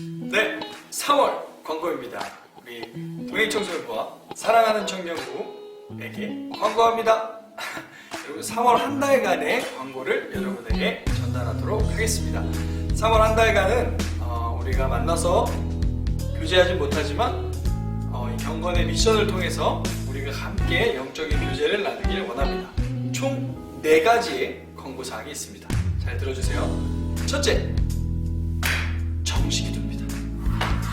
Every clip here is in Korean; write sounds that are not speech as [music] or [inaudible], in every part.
네, 3월 광고입니다. 우리 동행 청소년부와 사랑하는 청년부에게 광고합니다. [laughs] 여러분 3월 한 달간의 광고를 여러분에게 전달하도록 하겠습니다. 3월 한 달간은 어, 우리가 만나서 교제하지 못하지만 어, 이 경건의 미션을 통해서 우리가 함께 영적인 교제를 나누길 원합니다. 총 4가지의 광고사항이 있습니다. 잘 들어주세요. 첫째,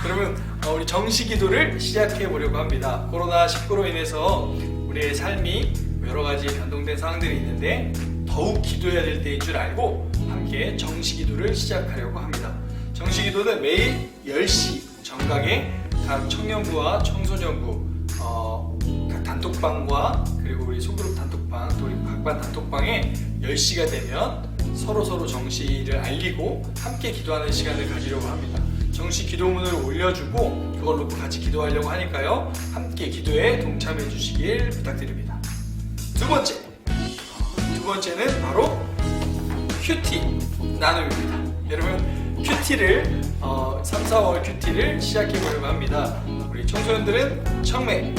그러면 어, 우리 정식기도를 시작해 보려고 합니다. 코로나 19로 인해서 우리의 삶이 여러 가지 변동된 상황들이 있는데 더욱 기도해야 될 때인 줄 알고 함께 정식기도를 시작하려고 합니다. 정식기도는 매일 10시 정각에 각 청년부와 청소년부 어, 각 단톡방과 그리고 우리 소그룹 단톡방 또 우리 각반 단톡방에 10시가 되면 서로 서로 정시를 알리고 함께 기도하는 시간을 가지려고 합니다. 정시 기도문을 올려주고 그걸 놓고 같이 기도하려고 하니까요. 함께 기도에 동참해 주시길 부탁드립니다. 두 번째, 두 번째는 바로 큐티 나눔입니다. 여러분 큐티를 어, 3, 4월 큐티를 시작해 보려고 합니다. 우리 청소년들은 청매,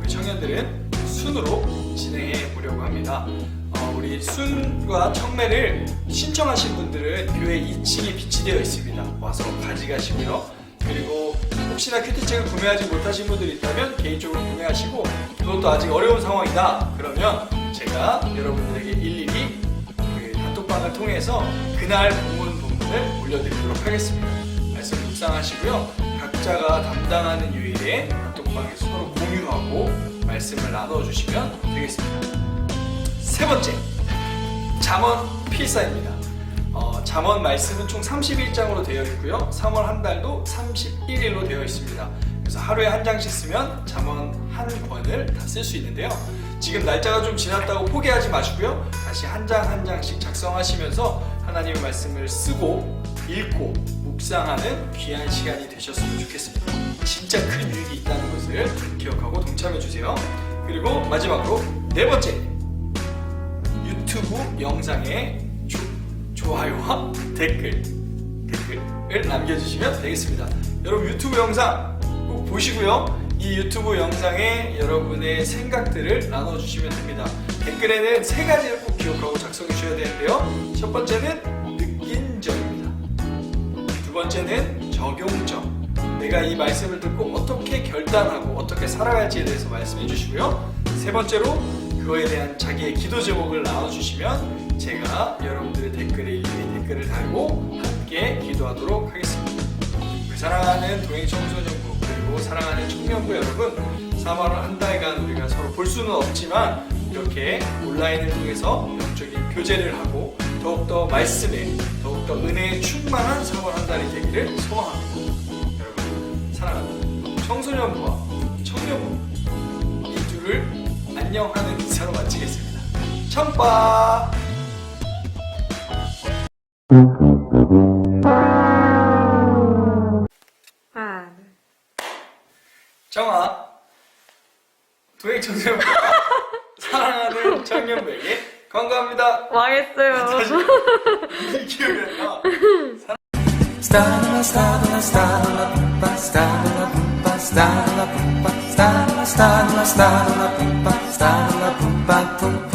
우리 청년들은 순으로 진행해 보려고 합니다. 어, 우리 순과 청매를 신청하신 분들은 교회 2층에 비치되어 있습니다. 와서 가져가시고요. 그리고 혹시나 큐티책을 구매하지 못하신 분들이 있다면 개인적으로 구매하시고 그것도 아직 어려운 상황이다. 그러면 제가 여러분들에게 일일이 그 단톡방을 통해서 그날 본문 본문을 올려드리도록 하겠습니다. 말씀 묵상하시고요. 각자가 담당하는 요일에 단톡방에서 서로 공유하고 말씀을 나눠주시면 되겠습니다. 세 번째, 잠언 필사입니다. 어, 잠언 말씀은 총 31장으로 되어 있고요. 3월 한 달도 31일로 되어 있습니다. 그래서 하루에 한 장씩 쓰면 잠언 한 권을 다 쓸 수 있는데요. 지금 날짜가 좀 지났다고 포기하지 마시고요. 다시 한 장 한 장씩 작성하시면서 하나님의 말씀을 쓰고 읽고 묵상하는 귀한 시간이 되셨으면 좋겠습니다. 진짜 큰 유익이 있다는 것을 기억하고 동참해 주세요. 그리고 마지막으로 네 번째 유튜브 영상에 조, 좋아요와 댓글 댓글을 남겨주시면 되겠습니다. 여러분 유튜브 영상 꼭 보시고요. 이 유튜브 영상에 여러분의 생각들을 나눠주시면 됩니다. 댓글에는 세 가지를 꼭 기억하고 작성해 주셔야 되는데요. 첫 번째는 느낀 점입니다. 두 번째는 적용점. 내가 이 말씀을 듣고 어떻게 결단하고 어떻게 살아갈지에 대해서 말씀해 주시고요. 세 번째로 그거에 대한 자기의 기도 제목을 나눠주시면 제가 여러분들의 댓글에 일일이 댓글을 달고 함께 기도하도록 하겠습니다. 우리 사랑하는 동행 청소년부 그리고 사랑하는 청년부 여러분 3월 한 달간 우리가 서로 볼 수는 없지만 이렇게 온라인을 통해서 영적인 교제를 하고 더욱더 말씀에 더욱더 은혜에 충만한 3월 한 달이 되기를 소망합니다. 여러분 사랑하는 청소년부와 이 둘을 안녕하는 인사로 마치겠습니다. 하나, 정아 도행 청소년부 [laughs] 사랑하는 청년부에게 건강합니다. 망했어요. [laughs] 다시 이 기억이 안 나. Pumpa, pumpa, pumpa, stanno, stanno, stanno, una pumpa, stanno, pumpa, pumpa.